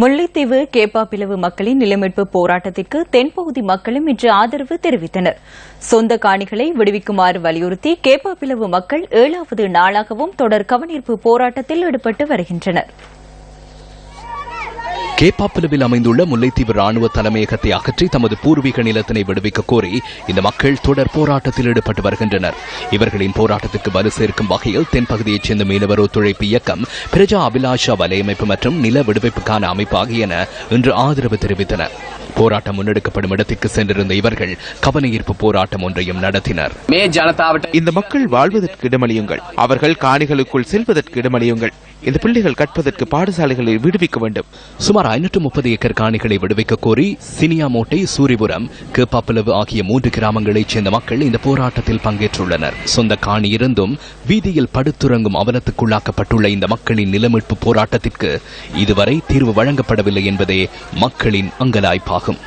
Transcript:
முல்லைத்தீவு கேப்பாப்பிலவு மக்களின் நிலமீட்பு போராட்டத்திற்கு தென்பகுதி மக்களும் இன்று ஆதரவு தெரிவித்தனர். சொந்த காணிகளை விடுவிக்குமாறு வலியுறுத்தி கேப்பாப்பிலவு மக்கள் ஏழாவது நாளாகவும் தொடர் கவனீர்ப்பு போராட்டத்தில் ஈடுபட்டு வருகின்றனர். கேப்பாப்பிலுவில் அமைந்துள்ள முல்லைத்தீவு ராணுவ தலைமையகத்தை அகற்றி தமது பூர்வீக நிலத்தினை விடுவிக்க கோரி இந்த மக்கள் தொடர் போராட்டத்தில் ஈடுபட்டு வருகின்றனர். இவர்களின் போராட்டத்திற்கு வலு சேர்க்கும் வகையில் தென்பகுதியைச் சேர்ந்த மீனவர் ஒத்துழைப்பு இயக்கம் பிரஜா அபிலாஷா வலையமைப்பு மற்றும் நில விடுவிப்புக்கான அமைப்பு ஆகியன இன்று ஆதரவு தெரிவித்தனர் போராட்டம் முன்னெடுக்கப்படும் இடத்திற்கு சென்றிருந்த இவர்கள் கவனஈர்ப்பு போராட்டம் ஒன்றையும் நடத்தினர். மே இந்த மக்கள் வாழ்வதற்கு இடமளியுங்கள். அவர்கள் காணிகளுக்குள் செல்வதற்கு இடமளியுங்கள். இந்த பிள்ளைகள் கற்பதற்கு பாடசாலைகளை விடுவிக்க வேண்டும். சுமார் சுமார் ஐநூற்று முப்பது ஏக்கர் காணிகளை விடுவிக்க கோரி சினியாமோட்டை சூரிபுரம் கேப்பாப்பிளவு ஆகிய மூன்று கிராமங்களைச் சேர்ந்த மக்கள் இந்த போராட்டத்தில் பங்கேற்றுள்ளனர். சொந்த காணி இருந்தும் வீதியில் படுத்துறங்கும் அவலத்துக்குள்ளாக்கப்பட்டுள்ள இந்த மக்களின் நிலமீட்பு போராட்டத்திற்கு இதுவரை தீர்வு வழங்கப்படவில்லை என்பதே மக்களின் அங்கலாய்ப்பாகும்.